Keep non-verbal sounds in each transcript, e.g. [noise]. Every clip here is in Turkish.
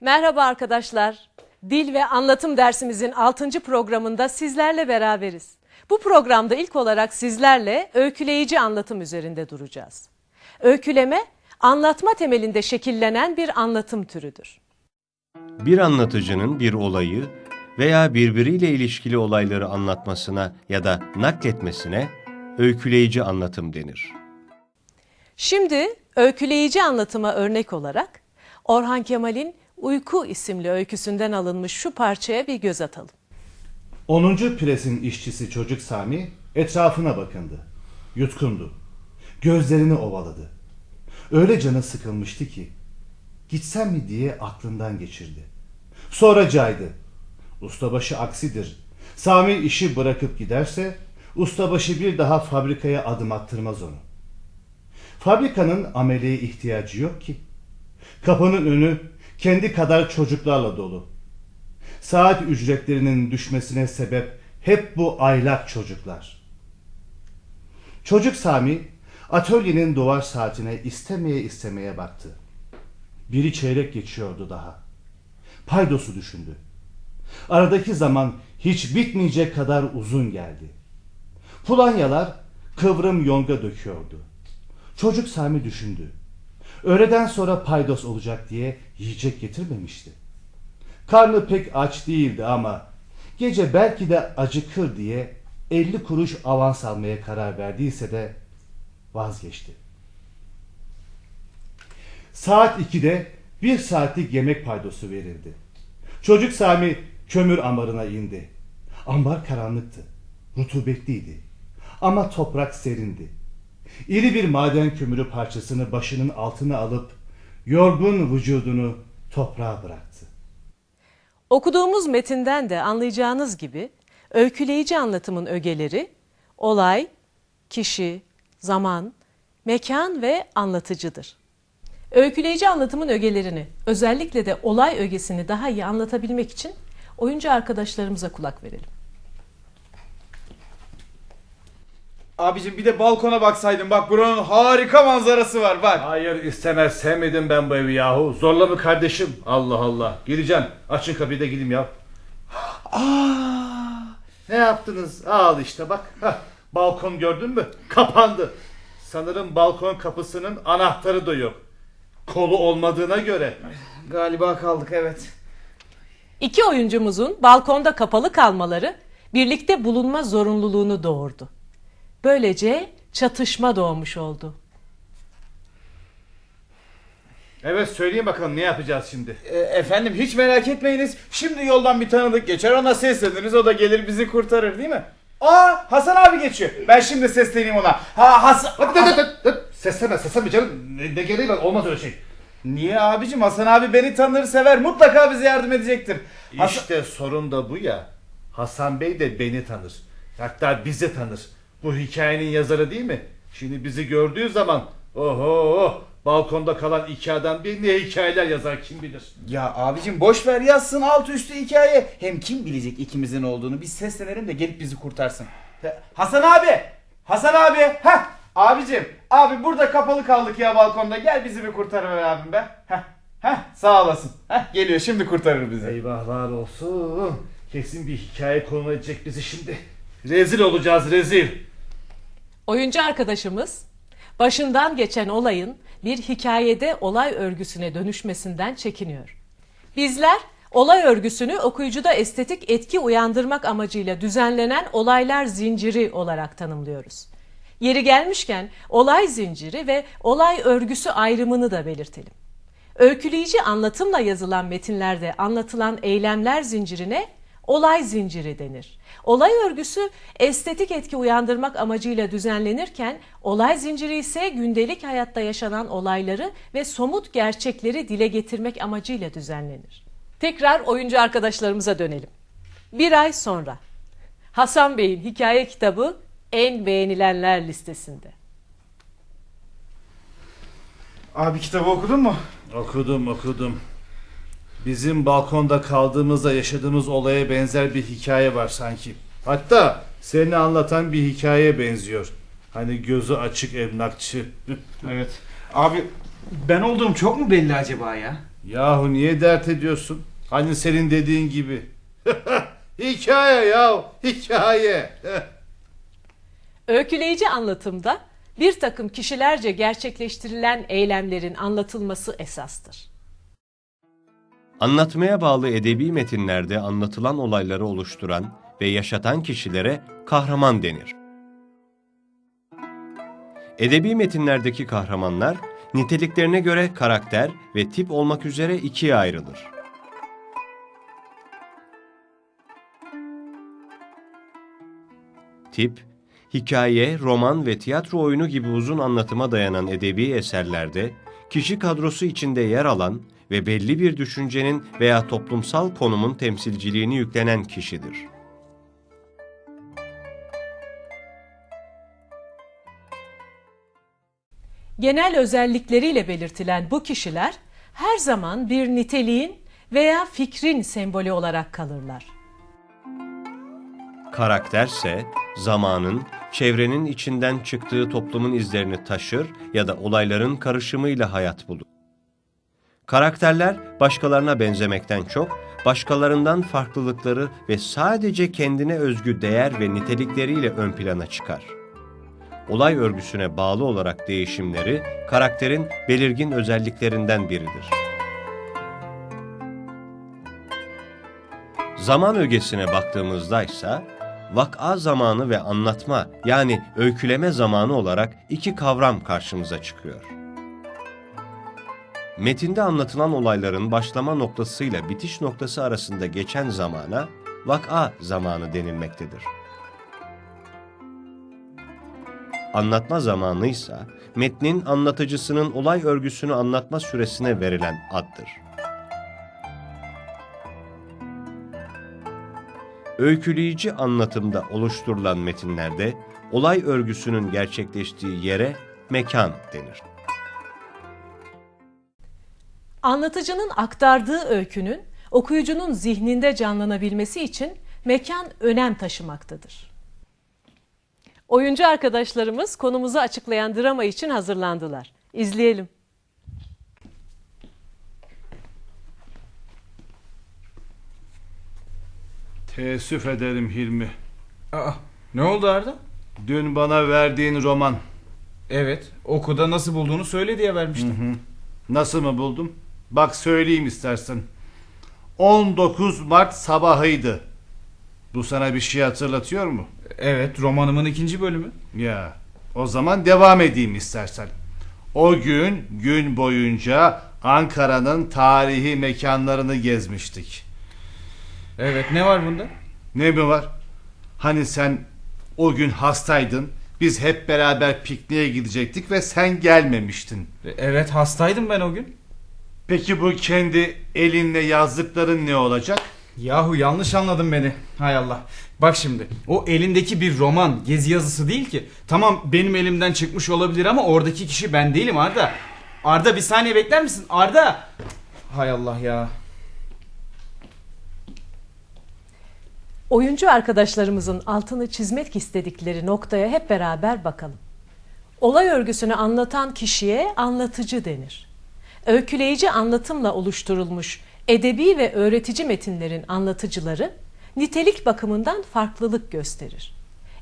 Merhaba arkadaşlar. Dil ve anlatım dersimizin 6. programında sizlerle beraberiz. Bu programda ilk olarak sizlerle öyküleyici anlatım üzerinde duracağız. Öyküleme, anlatma temelinde şekillenen bir anlatım türüdür. Bir anlatıcının bir olayı veya birbiriyle ilişkili olayları anlatmasına ya da nakletmesine öyküleyici anlatım denir. Şimdi öyküleyici anlatıma örnek olarak Orhan Kemal'in Uyku isimli öyküsünden alınmış şu parçaya bir göz atalım. 10. presin işçisi çocuk Sami etrafına bakındı. Yutkundu. Gözlerini ovaladı. Öyle canı sıkılmıştı ki gitsem mi diye aklından geçirdi. Sonra caydı. Ustabaşı aksidir. Sami işi bırakıp giderse ustabaşı bir daha fabrikaya adım attırmaz onu. Fabrikanın ameleye ihtiyacı yok ki. Kapının önü kendi kadar çocuklarla dolu. Saat ücretlerinin düşmesine sebep hep bu aylak çocuklar. Çocuk Sami atölyenin duvar saatine istemeye istemeye baktı. Biri çeyrek geçiyordu daha. Paydosu düşündü. Aradaki zaman hiç bitmeyecek kadar uzun geldi. Pulanyalar kıvrım yonga döküyordu. Çocuk Sami düşündü. Öğleden sonra paydos olacak diye yiyecek getirmemişti. Karnı pek aç değildi ama gece belki de acıkır diye 50 kuruş avans almaya karar verdiyse de vazgeçti. Saat 2'de bir saatlik yemek paydosu verildi. Çocuk Sami kömür ambarına indi. Ambar karanlıktı, rutubetliydi ama toprak serindi. İri bir maden kömürü parçasını başının altına alıp yorgun vücudunu toprağa bıraktı. Okuduğumuz metinden de anlayacağınız gibi öyküleyici anlatımın ögeleri olay, kişi, zaman, mekan ve anlatıcıdır. Öyküleyici anlatımın ögelerini, özellikle de olay ögesini daha iyi anlatabilmek için oyuncu arkadaşlarımıza kulak verelim. Abicim bir de balkona baksaydın bak buranın harika manzarası var bak. Hayır istemez sevmedim ben bu evi yahu. Zorla mı kardeşim? Allah Allah. Gireceğim. Açın kapıyı da gideyim ya. Aa, ne yaptınız? Al işte bak. Hah, balkon gördün mü? Kapandı. Sanırım balkon kapısının anahtarı da yok. Kolu olmadığına göre. Galiba kaldık evet. İki oyuncumuzun balkonda kapalı kalmaları birlikte bulunma zorunluluğunu doğurdu. Böylece çatışma doğmuş oldu. Evet söyleyin bakalım ne yapacağız şimdi? E, efendim hiç merak etmeyiniz. Şimdi yoldan bir tanıdık geçer ona sesleniriz o da gelir bizi kurtarır değil mi? Aa Hasan abi geçiyor. Ben şimdi sesleneyim ona. Ha Hasan. Hadi hadi hadi. hadi. Sesleme sesleme canım. Ne, ne gereği var? Olmaz öyle şey. Niye abicim Hasan abi beni tanır sever mutlaka bize yardım edecektir. Hasan- İşte sorun da bu ya. Hasan Bey de beni tanır. Hatta bizi tanır. Bu hikayenin yazarı değil mi? Şimdi bizi gördüğü zaman oho balkonda kalan iki adam bir ne hikayeler yazar kim bilir. Ya abicim boş ver yazsın alt üstü hikaye. Hem kim bilecek ikimizin olduğunu biz seslenelim de gelip bizi kurtarsın. Ha, Hasan abi! Hasan abi! Heh! Abicim! Abi burada kapalı kaldık ya balkonda. Gel bizi bir kurtarıver abim be. Heh! Heh! Sağ olasın. Heh! Geliyor şimdi kurtarır bizi. Eyvahlar olsun. Kesin bir hikaye konu edecek bizi şimdi. Rezil olacağız rezil. Oyuncu arkadaşımız başından geçen olayın bir hikayede olay örgüsüne dönüşmesinden çekiniyor. Bizler olay örgüsünü okuyucuda estetik etki uyandırmak amacıyla düzenlenen olaylar zinciri olarak tanımlıyoruz. Yeri gelmişken olay zinciri ve olay örgüsü ayrımını da belirtelim. Öyküleyici anlatımla yazılan metinlerde anlatılan eylemler zincirine olay zinciri denir. Olay örgüsü estetik etki uyandırmak amacıyla düzenlenirken olay zinciri ise gündelik hayatta yaşanan olayları ve somut gerçekleri dile getirmek amacıyla düzenlenir. Tekrar oyuncu arkadaşlarımıza dönelim. Bir ay sonra Hasan Bey'in hikaye kitabı en beğenilenler listesinde. Abi kitabı okudun mu? Okudum okudum. Bizim balkonda kaldığımızda yaşadığımız olaya benzer bir hikaye var sanki. Hatta seni anlatan bir hikayeye benziyor. Hani gözü açık emlakçı. [laughs] Evet. Abi ben olduğum çok mu belli acaba ya? Yahu niye dert ediyorsun? Hani senin dediğin gibi. [laughs] hikaye ya hikaye. [laughs] Öyküleyici anlatımda bir takım kişilerce gerçekleştirilen eylemlerin anlatılması esastır. Anlatmaya bağlı edebi metinlerde anlatılan olayları oluşturan ve yaşatan kişilere kahraman denir. Edebi metinlerdeki kahramanlar niteliklerine göre karakter ve tip olmak üzere ikiye ayrılır. Tip, hikaye, roman ve tiyatro oyunu gibi uzun anlatıma dayanan edebi eserlerde kişi kadrosu içinde yer alan ve belli bir düşüncenin veya toplumsal konumun temsilciliğini yüklenen kişidir. Genel özellikleriyle belirtilen bu kişiler her zaman bir niteliğin veya fikrin sembolü olarak kalırlar. Karakterse zamanın, çevrenin içinden çıktığı toplumun izlerini taşır ya da olayların karışımıyla hayat bulur. Karakterler başkalarına benzemekten çok, başkalarından farklılıkları ve sadece kendine özgü değer ve nitelikleriyle ön plana çıkar. Olay örgüsüne bağlı olarak değişimleri karakterin belirgin özelliklerinden biridir. Zaman ögesine baktığımızda ise vak'a zamanı ve anlatma yani öyküleme zamanı olarak iki kavram karşımıza çıkıyor. Metinde anlatılan olayların başlama noktasıyla bitiş noktası arasında geçen zamana vak'a zamanı denilmektedir. Anlatma zamanı ise metnin anlatıcısının olay örgüsünü anlatma süresine verilen addır. Öyküleyici anlatımda oluşturulan metinlerde olay örgüsünün gerçekleştiği yere mekan denir. Anlatıcının aktardığı öykünün okuyucunun zihninde canlanabilmesi için mekan önem taşımaktadır. Oyuncu arkadaşlarımız konumuzu açıklayan drama için hazırlandılar. İzleyelim. Teessüf ederim Hilmi. Aa, ne oldu Arda? Dün bana verdiğin roman Evet, okulda nasıl bulduğunu söyle diye vermiştim. nasıl mı buldum? Bak söyleyeyim istersen. 19 Mart sabahıydı. Bu sana bir şey hatırlatıyor mu? Evet, romanımın ikinci bölümü. Ya o zaman devam edeyim istersen. O gün gün boyunca Ankara'nın tarihi mekanlarını gezmiştik. Evet, ne var bunda? Ne mi var? Hani sen o gün hastaydın. Biz hep beraber pikniğe gidecektik ve sen gelmemiştin. E, Evet, hastaydım ben o gün. Peki bu kendi elinle yazdıkların ne olacak? Yahu yanlış anladın beni. Hay Allah. Bak şimdi, o elindeki bir roman, gezi yazısı değil ki. Tamam benim elimden çıkmış olabilir ama oradaki kişi ben değilim Arda. Arda bir saniye bekler misin? Arda! Hay Allah ya. Oyuncu arkadaşlarımızın altını çizmek istedikleri noktaya hep beraber bakalım. Olay örgüsünü anlatan kişiye anlatıcı denir. Öyküleyici anlatımla oluşturulmuş edebi ve öğretici metinlerin anlatıcıları nitelik bakımından farklılık gösterir.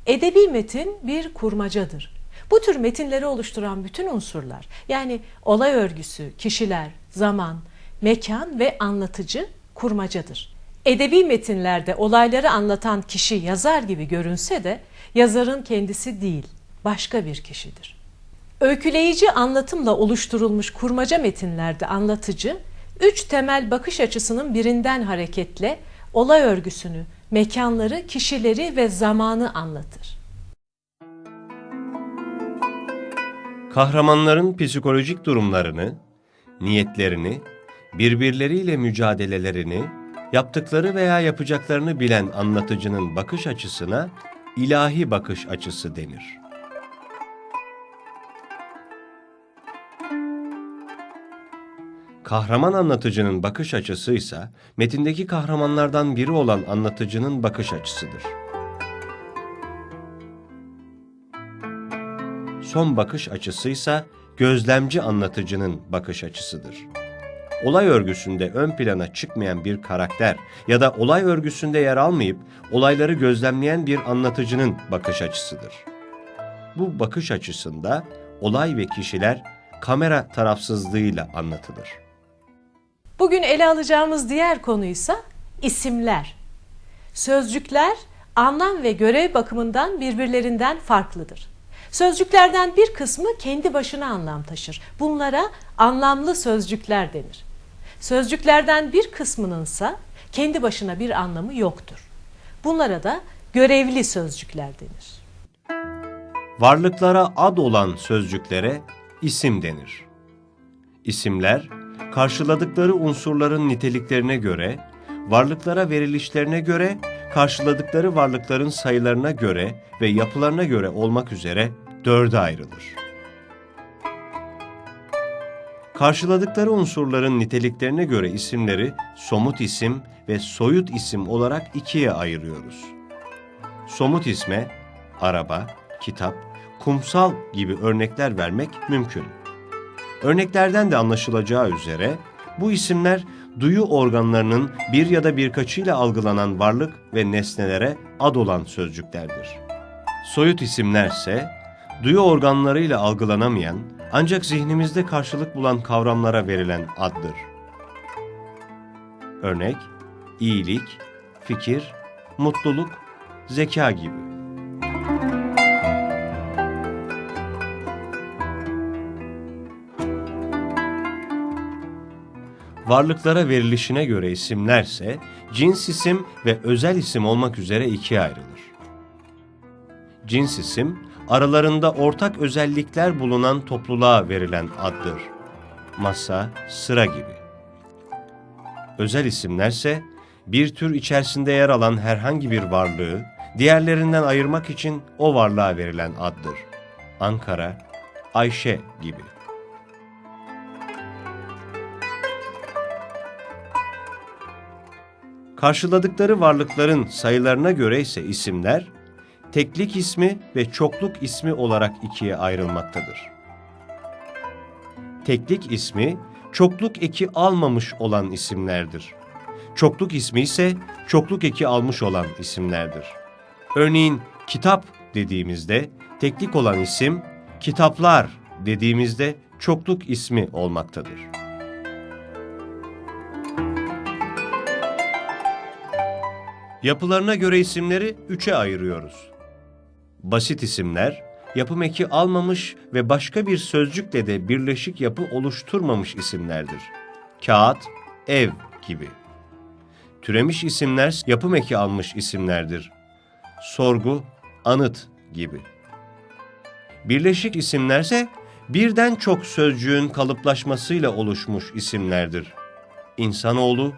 Edebi metin bir kurmacadır. Bu tür metinleri oluşturan bütün unsurlar yani olay örgüsü, kişiler, zaman, mekan ve anlatıcı kurmacadır. Edebi metinlerde olayları anlatan kişi yazar gibi görünse de yazarın kendisi değil, başka bir kişidir. Öyküleyici anlatımla oluşturulmuş kurmaca metinlerde anlatıcı, üç temel bakış açısının birinden hareketle olay örgüsünü, mekanları, kişileri ve zamanı anlatır. Kahramanların psikolojik durumlarını, niyetlerini, birbirleriyle mücadelelerini, yaptıkları veya yapacaklarını bilen anlatıcının bakış açısına ilahi bakış açısı denir. Kahraman anlatıcının bakış açısı ise metindeki kahramanlardan biri olan anlatıcının bakış açısıdır. Son bakış açısı ise gözlemci anlatıcının bakış açısıdır. olay örgüsünde ön plana çıkmayan bir karakter ya da olay örgüsünde yer almayıp olayları gözlemleyen bir anlatıcının bakış açısıdır. Bu bakış açısında olay ve kişiler kamera tarafsızlığıyla anlatılır. Bugün ele alacağımız diğer konu ise isimler. Sözcükler anlam ve görev bakımından birbirlerinden farklıdır. Sözcüklerden bir kısmı kendi başına anlam taşır. Bunlara anlamlı sözcükler denir. Sözcüklerden bir kısmınınsa kendi başına bir anlamı yoktur. Bunlara da görevli sözcükler denir. Varlıklara ad olan sözcüklere isim denir. İsimler, karşıladıkları unsurların niteliklerine göre, varlıklara verilişlerine göre, karşıladıkları varlıkların sayılarına göre ve yapılarına göre olmak üzere dörde ayrılır. Karşıladıkları unsurların niteliklerine göre isimleri somut isim ve soyut isim olarak ikiye ayırıyoruz. Somut isme araba, kitap, kumsal gibi örnekler vermek mümkün. Örneklerden de anlaşılacağı üzere bu isimler duyu organlarının bir ya da birkaçıyla algılanan varlık ve nesnelere ad olan sözcüklerdir. Soyut isimlerse duyu organlarıyla algılanamayan ancak zihnimizde karşılık bulan kavramlara verilen addır. Örnek, iyilik, fikir, mutluluk, zeka gibi. Varlıklara verilişine göre isimlerse cins isim ve özel isim olmak üzere ikiye ayrılır. Cins isim, aralarında ortak özellikler bulunan topluluğa verilen addır. Masa, sıra gibi. Özel isimlerse bir tür içerisinde yer alan herhangi bir varlığı diğerlerinden ayırmak için o varlığa verilen addır. Ankara, Ayşe gibi. Karşıladıkları varlıkların sayılarına göre ise isimler, teklik ismi ve çokluk ismi olarak ikiye ayrılmaktadır. Teklik ismi, çokluk eki almamış olan isimlerdir. Çokluk ismi ise çokluk eki almış olan isimlerdir. Örneğin kitap dediğimizde teklik olan isim, kitaplar dediğimizde çokluk ismi olmaktadır. Yapılarına göre isimleri üçe ayırıyoruz. Basit isimler, yapım eki almamış ve başka bir sözcükle de birleşik yapı oluşturmamış isimlerdir. Kağıt, ev gibi. Türemiş isimler yapım eki almış isimlerdir. Sorgu, anıt gibi. Birleşik isimlerse birden çok sözcüğün kalıplaşmasıyla oluşmuş isimlerdir. İnsanoğlu,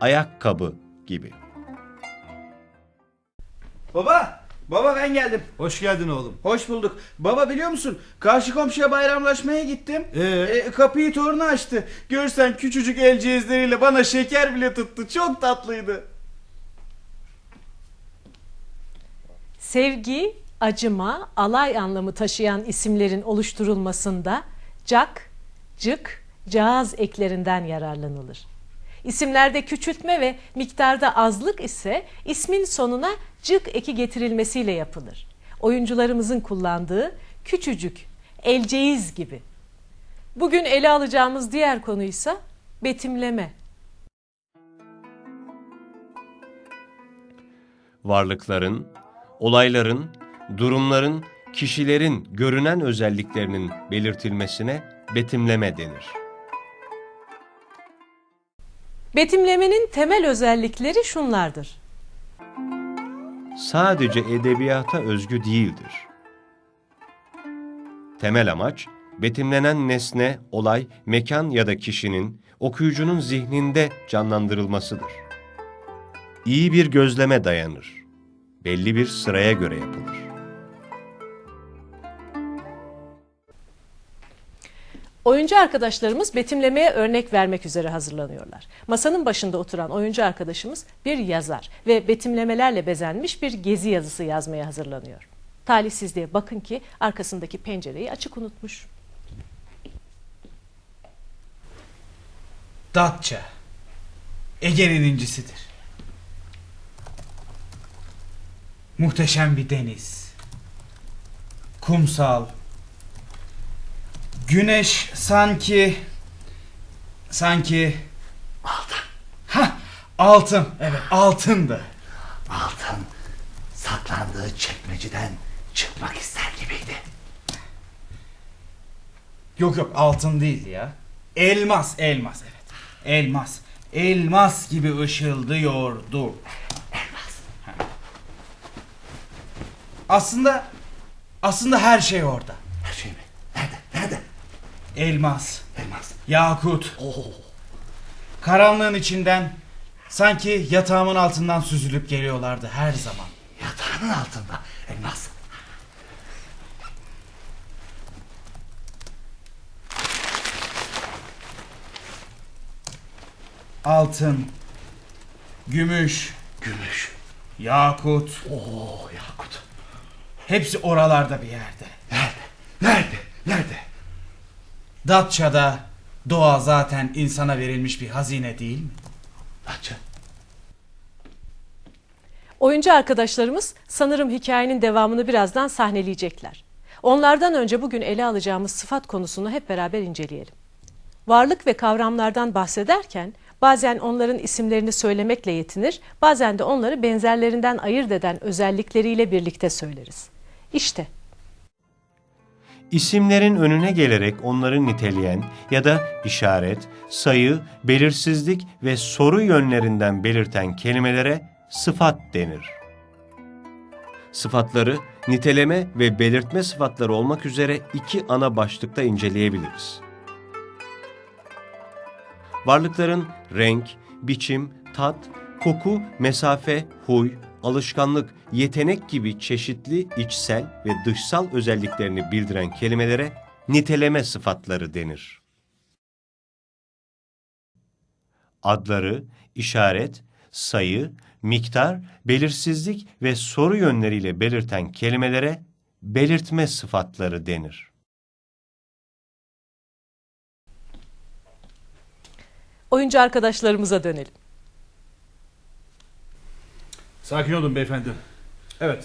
ayakkabı gibi. Baba, baba ben geldim. Hoş geldin oğlum. Hoş bulduk. Baba biliyor musun? Karşı komşuya bayramlaşmaya gittim. Ee? E, kapıyı torunu açtı. Görsen küçücük el cihazlarıyla bana şeker bile tuttu. Çok tatlıydı. Sevgi, acıma, alay anlamı taşıyan isimlerin oluşturulmasında cak, cık, cağız eklerinden yararlanılır. İsimlerde küçültme ve miktarda azlık ise ismin sonuna cık eki getirilmesiyle yapılır. Oyuncularımızın kullandığı küçücük, elceyiz gibi. Bugün ele alacağımız diğer konu ise betimleme. varlıkların, olayların, durumların, kişilerin görünen özelliklerinin belirtilmesine betimleme denir. Betimlemenin temel özellikleri şunlardır. Sadece edebiyata özgü değildir. Temel amaç, betimlenen nesne, olay, mekan ya da kişinin okuyucunun zihninde canlandırılmasıdır. İyi bir gözleme dayanır. Belli bir sıraya göre yapılır. Oyuncu arkadaşlarımız betimlemeye örnek vermek üzere hazırlanıyorlar. Masanın başında oturan oyuncu arkadaşımız bir yazar ve betimlemelerle bezenmiş bir gezi yazısı yazmaya hazırlanıyor. Talihsizliğe bakın ki arkasındaki pencereyi açık unutmuş. Datça. Ege'nin incisidir. Muhteşem bir deniz. Kumsal. Güneş sanki sanki Altın. ha altın. Evet, altındı. Altın saklandığı çekmeceden çıkmak ister gibiydi. Yok yok altın değildi ya. Elmas, elmas evet. Elmas. Elmas gibi ışıldıyordu. Elmas. Aslında aslında her şey orada. Her şey mi? Nerede? Nerede? Elmas, Elmas. yakut, Oo. karanlığın içinden sanki yatağımın altından süzülüp geliyorlardı her zaman. Yatağının altında. Elmas. Altın, gümüş, Gümüş. yakut Oo yakut. hepsi oralarda bir yerde. Nerede? Nerede? Nerede? Datça'da doğa zaten insana verilmiş bir hazine değil mi? Datça. Oyuncu arkadaşlarımız sanırım hikayenin devamını birazdan sahneleyecekler. Onlardan önce bugün ele alacağımız sıfat konusunu hep beraber inceleyelim. Varlık ve kavramlardan bahsederken bazen onların isimlerini söylemekle yetinir, bazen de onları benzerlerinden ayırt eden özellikleriyle birlikte söyleriz. İşte İsimlerin önüne gelerek onları niteleyen ya da işaret, sayı, belirsizlik ve soru yönlerinden belirten kelimelere sıfat denir. Sıfatları niteleme ve belirtme sıfatları olmak üzere iki ana başlıkta inceleyebiliriz. Varlıkların renk, biçim, tat, koku, mesafe, huy, alışkanlık, yetenek gibi çeşitli içsel ve dışsal özelliklerini bildiren kelimelere niteleme sıfatları denir. Adları, işaret, sayı, miktar, belirsizlik ve soru yönleriyle belirten kelimelere belirtme sıfatları denir. oyuncu arkadaşlarımıza dönelim. Sakin olun beyefendi. Evet.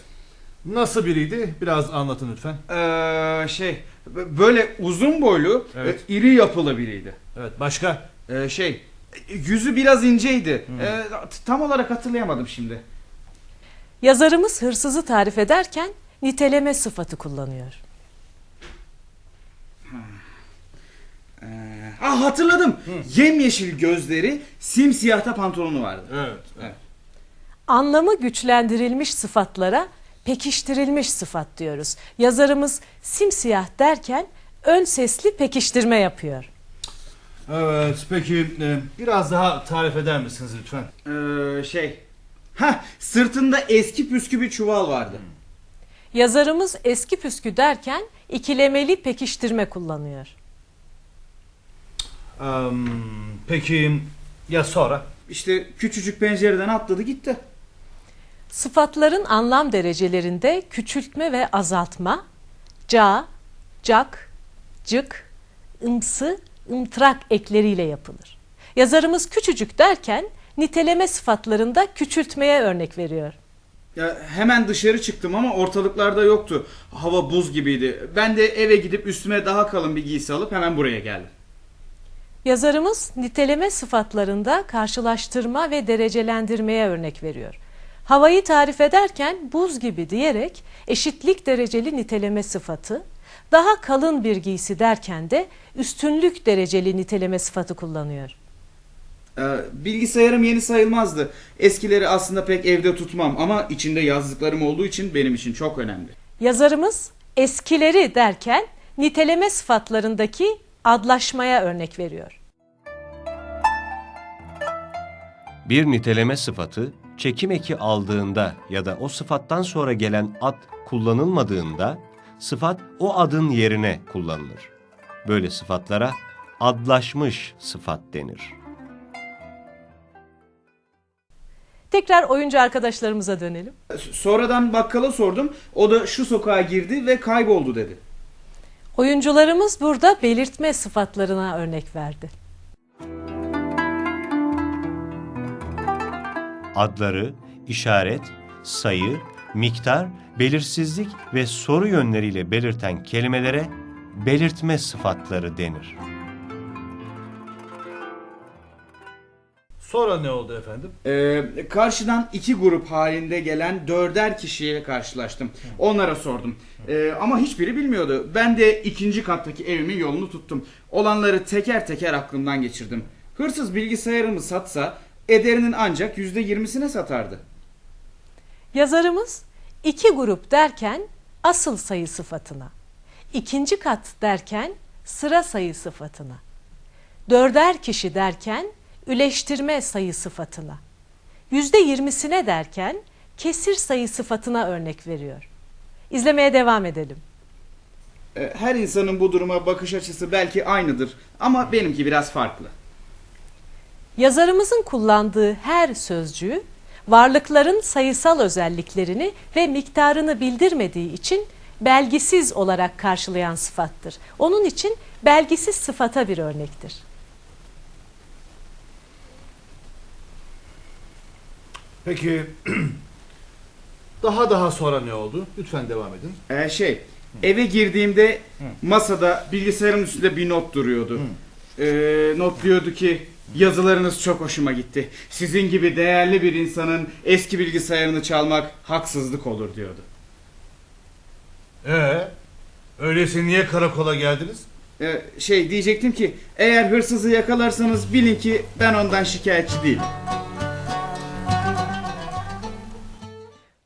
Nasıl biriydi? Biraz anlatın lütfen. Ee, şey böyle uzun boylu, Evet. e, iri yapılı biriydi. Evet başka? Ee, şey yüzü biraz inceydi. Ee, t- tam olarak hatırlayamadım şimdi. Yazarımız hırsızı tarif ederken niteleme sıfatı kullanıyor. Ee, ah hatırladım. Yemyeşil gözleri, simsiyahta pantolonu vardı. Evet. Anlamı güçlendirilmiş sıfatlara pekiştirilmiş sıfat diyoruz. Yazarımız simsiyah derken ön sesli pekiştirme yapıyor. Evet peki e, biraz daha tarif eder misiniz lütfen? Ee, şey ha sırtında eski püskü bir çuval vardı. Yazarımız eski püskü derken ikilemeli pekiştirme kullanıyor. Eee, peki ya sonra? İşte küçücük pencereden atladı gitti. Sıfatların anlam derecelerinde küçültme ve azaltma, ca, cak, cık, ımsı, ımtırak ekleriyle yapılır. Yazarımız küçücük derken niteleme sıfatlarında küçültmeye örnek veriyor. Ya hemen dışarı çıktım ama ortalıklarda yoktu. Hava buz gibiydi. Ben de eve gidip üstüme daha kalın bir giysi alıp hemen buraya geldim. Yazarımız niteleme sıfatlarında karşılaştırma ve derecelendirmeye örnek veriyor. Havayı tarif ederken buz gibi diyerek eşitlik dereceli niteleme sıfatı, daha kalın bir giysi derken de üstünlük dereceli niteleme sıfatı kullanıyor. Ee, bilgisayarım yeni sayılmazdı. Eskileri aslında pek evde tutmam ama içinde yazdıklarım olduğu için benim için çok önemli. Yazarımız eskileri derken niteleme sıfatlarındaki adlaşmaya örnek veriyor. Bir niteleme sıfatı çekim eki aldığında ya da o sıfattan sonra gelen ad kullanılmadığında sıfat o adın yerine kullanılır. Böyle sıfatlara adlaşmış sıfat denir. Tekrar oyuncu arkadaşlarımıza dönelim. Sonradan bakkala sordum. O da şu sokağa girdi ve kayboldu dedi. Oyuncularımız burada belirtme sıfatlarına örnek verdi. Adları, işaret, sayı, miktar, belirsizlik ve soru yönleriyle belirten kelimelere belirtme sıfatları denir. Sonra ne oldu efendim? Ee, karşıdan iki grup halinde gelen dörder kişiye karşılaştım. Onlara sordum. Ee, ama hiçbiri bilmiyordu. Ben de ikinci kattaki evimin yolunu tuttum. Olanları teker teker aklımdan geçirdim. Hırsız bilgisayarımı satsa ederinin ancak yüzde yirmisine satardı. Yazarımız iki grup derken asıl sayı sıfatına, ikinci kat derken sıra sayı sıfatına, dörder kişi derken üleştirme sayı sıfatına, yüzde yirmisine derken kesir sayı sıfatına örnek veriyor. İzlemeye devam edelim. Ee, her insanın bu duruma bakış açısı belki aynıdır ama benimki biraz farklı. Yazarımızın kullandığı her sözcüğü varlıkların sayısal özelliklerini ve miktarını bildirmediği için belgisiz olarak karşılayan sıfattır. Onun için belgisiz sıfata bir örnektir. Peki [clears throat] daha daha sonra ne oldu? Lütfen devam edin. Ee, şey, eve girdiğimde masada bilgisayarın üstünde bir not duruyordu. Ee, not diyordu ki yazılarınız çok hoşuma gitti. Sizin gibi değerli bir insanın eski bilgisayarını çalmak haksızlık olur diyordu. Ee, öyleyse niye karakola geldiniz? Ee, şey diyecektim ki eğer hırsızı yakalarsanız bilin ki ben ondan şikayetçi değilim.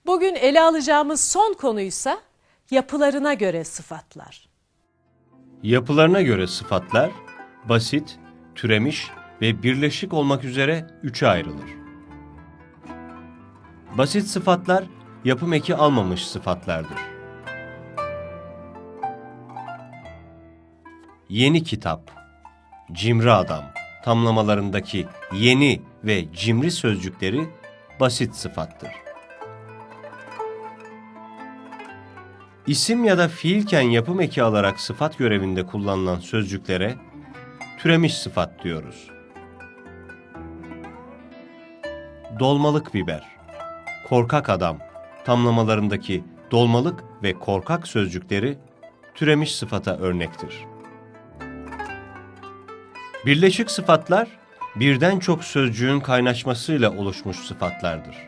Bugün ele alacağımız son konuysa yapılarına göre sıfatlar. Yapılarına göre sıfatlar basit, türemiş ve birleşik olmak üzere üçe ayrılır. Basit sıfatlar yapım eki almamış sıfatlardır. Yeni kitap, cimri adam tamlamalarındaki yeni ve cimri sözcükleri basit sıfattır. İsim ya da fiilken yapım eki alarak sıfat görevinde kullanılan sözcüklere türemiş sıfat diyoruz. Dolmalık biber, korkak adam tamlamalarındaki dolmalık ve korkak sözcükleri türemiş sıfata örnektir. Birleşik sıfatlar birden çok sözcüğün kaynaşmasıyla oluşmuş sıfatlardır.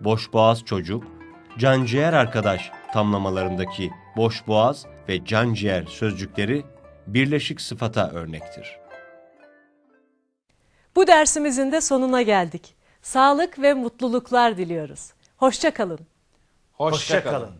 boşboğaz çocuk, canciğer arkadaş tamlamalarındaki boşboğaz ve canciğer sözcükleri birleşik sıfata örnektir. Bu dersimizin de sonuna geldik. Sağlık ve mutluluklar diliyoruz. Hoşça kalın. Hoşça kalın.